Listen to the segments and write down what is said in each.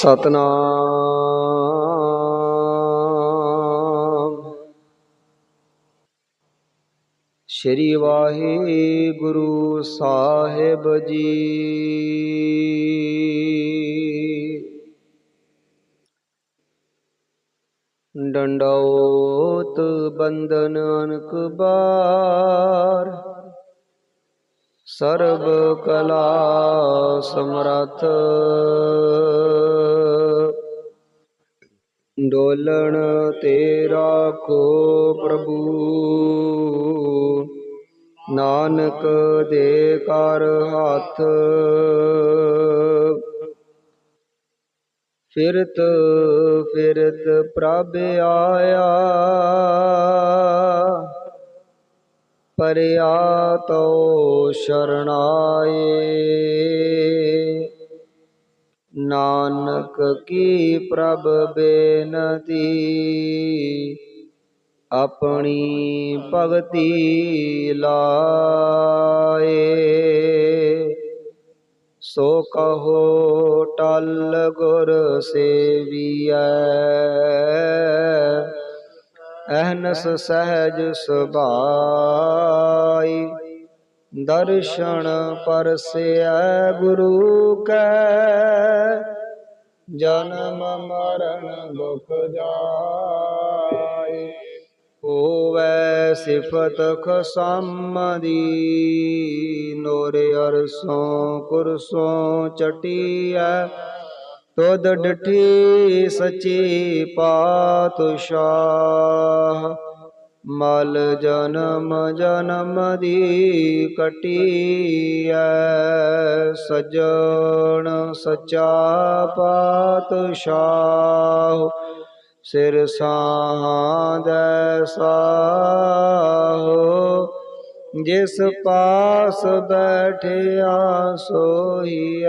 ਸਤਨਾਮ। ਸ਼੍ਰੀ ਵਾਹਿਗੁਰੂ ਸਾਹਿਬ ਜੀ। ਡੰਡੌਤ ਬੰਦਨ ਅਨਕ ਬਾਰ ਸਰਬ ਕਲਾ ਸਮਰੱਥ। ਡੋਲਣ ਤੇ ਰਾਖੋ ਪ੍ਰਭੂ। ਨਾਨਕ ਦੇ ਕਰ ਹੱਥ। ਫਿਰਤ ਫਿਰਤ ਪ੍ਰਭ ਆਇਆ। ਪਰਿਆ ਤੋ ਸ਼ਰਣਾਏ ਨਾਨਕ ਕੀ ਪ੍ਰਭ ਬੇਨਤੀ ਆਪਣੀ ਭਗਤੀ ਲਾਏ ਸੋ ਕਹੋ ਟਲ ਗੁਰ ਸੇਵੀਐ ਅਹਨਸ ਸਹਿਜ ਸੁਭਾਈ। ਦਰਸ਼ਨ ਪਰਸਿਐ ਗੁਰੂ ਕੈ। ਜਨਮ ਮਰਨ ਦੁਖ ਜਾਏ। ਹੋਵੈ ਸਿਫਤ ਖਸਮ ਦੀ ਨੋਰੇ ਅਰਸੋਂ ਕੁਰਸੋਂ ਚਟਿਆ ਤੁਧ ਡਠੀ ਸੱਚੀ ਪਾਤਸ਼ਾਹ। ਮਲ ਜਨਮ ਜਨਮ ਦੀ ਕਟੀਐ ਸਜਣ ਸਚਾ ਪਾਤਸ਼ਾਹ। ਸਿਰ ਸਾਹਦੈ ਸਾਹੋ, ਜਿਸ ਪਾਸ ਬੈਠਿਆ ਸੋਈਐ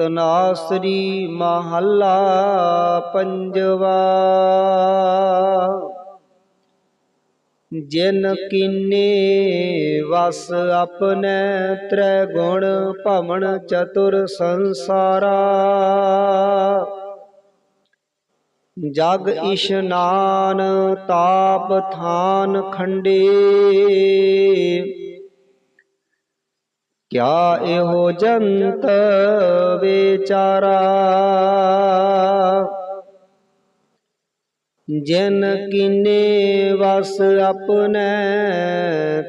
ਤਨਾਸਰੀ ਮਹੱਲਾ ਪੰਜਵਾ। ਜਿਨ ਕੀਨੇ ਵਸ ਆਪਣੇ ਤ੍ਰੈ ਗੁਣ ਭਵਨ ਚਤੁਰ ਸੰਸਾਰਾ। ਜਗ ਇਸ਼ਨਾਨ ਤਾਪ ਥਾਨ ਖੰਡੇ। ਕਿਆ ਇਹੋ ਜੰਤ ਵਿਚਾਰਾ? ਜਿਨ ਕੀਨੇ ਵਸ ਆਪਣੇ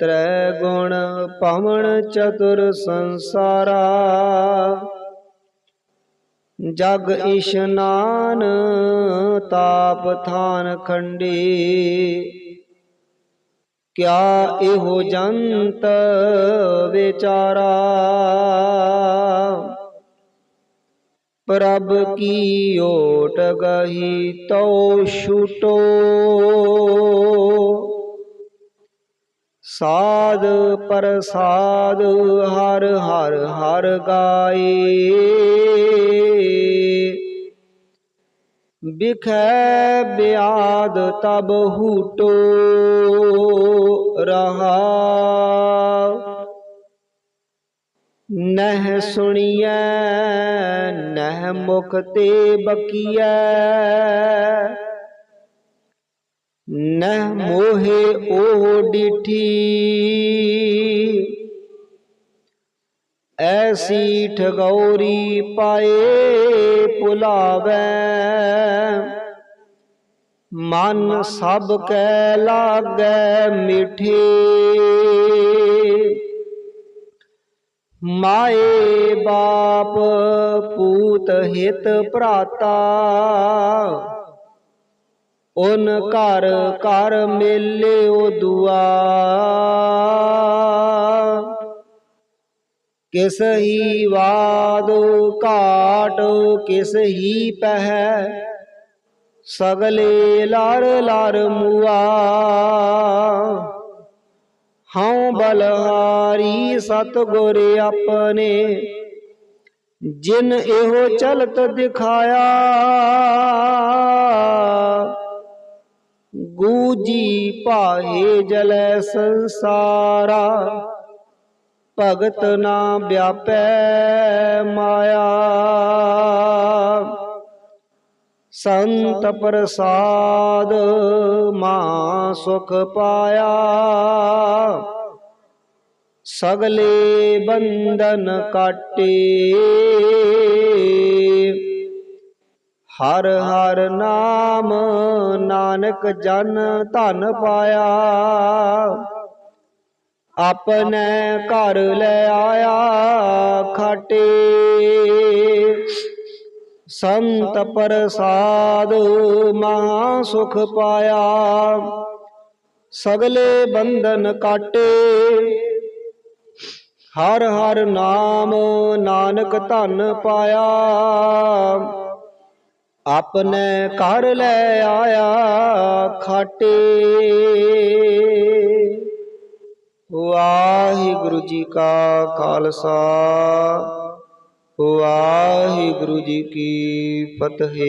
ਤ੍ਰੈ ਗੁਣ ਪਵਨ ਚਤੁਰ ਸੰਸਾਰਾ। ਜਗ ਇਸ਼ਨਾਨ ਤਾਪ ਥਾਨ ਖੰਡੀ। ਕਿਆ ਇਹੋ ਜੰਤ ਵਿਚਾਰਾ? ਪ੍ਰਭ ਕੀ ਓਟ ਗਹੀ ਤੋ ਛੂਟੋ? ਸਾਧ ਪ੍ਰਸਾਦ ਹਰ ਹਰ ਹਰ ਗਾਏ। ਬਿਖੈ ਬਿਆਦ ਤਬ ਹੂਟੋ ਰਹਾ। ਨਹਿ ਸੁਣੀਐ, ਨਹ ਮੁਖ ਤੇ ਬਕੀਐ। ਨਹਿ ਮੋਹੇ ਉਹ ਡਿਠੀ। ਐਸੀ ਠਗੌਰੀ ਪਾਏ ਪੁਲਾਵੈ। ਮਨ ਸਭ ਕੈ ਲਾਗੈ ਮਿਠੇ। ਮਾਏ ਬਾਪ ਪੂਤ ਹਿਤ ਭਰਾਤਾ ਓਨ ਘਰ ਘਰ ਮੇਲਿਓ ਦੁਆ। ਕਿਸ ਹੀ ਵਾਦ ਘਾਟ, ਕਿਸ ਹੀ ਪਹਿ ਸਗਲੇ ਲਾਰ ਲਾਰ ਮੁਆ। ਹਉ ਬਲਹਾਰੀ ਸਤਗੁਰ ਆਪਣੇ, ਜਿਨ ਇਹੋ ਚਲਤ ਦਿਖਾਇਆ। ਗੂਜੀ ਪਾਹੇ ਜਲੈ ਸੰਸਾਰਾ, ਭਗਤ ਨਾ ਵਿਆਪੈ ਮਾਇਆ। ਸੰਤ ਪ੍ਰਸਾਦ ਮਾ ਸੁਖ ਪਾਇਆ। ਸਗਲੇ ਬੰਧਨ ਕਾਟੇ। ਹਰ ਹਰ ਨਾਮ ਨਾਨਕ ਜਨ ਧਨ ਪਾਇਆ। ਆਪਣੇ ਘਰ ਲੈ ਆਇਆ ਖਾਟੇ। ਸੰਤ ਪ੍ਰਸਾਦ ਮਹਾ ਸੁਖ ਪਾਇਆ। ਸਗਲੇ ਬੰਧਨ ਕਾਟੇ। ਹਰ ਹਰ ਨਾਮ ਨਾਨਕ ਧਨ ਪਾਇਆ। ਆਪਣੇ ਘਰ ਲੈ ਆਇਆ ਖਾਟੇ। ਵਾਹਿਗੁਰੂ ਜੀ ਕਾ ਖਾਲਸਾ। ਵਾਹਿਗੁਰੂ ਜੀ ਕੀ ਫਤਿਹ।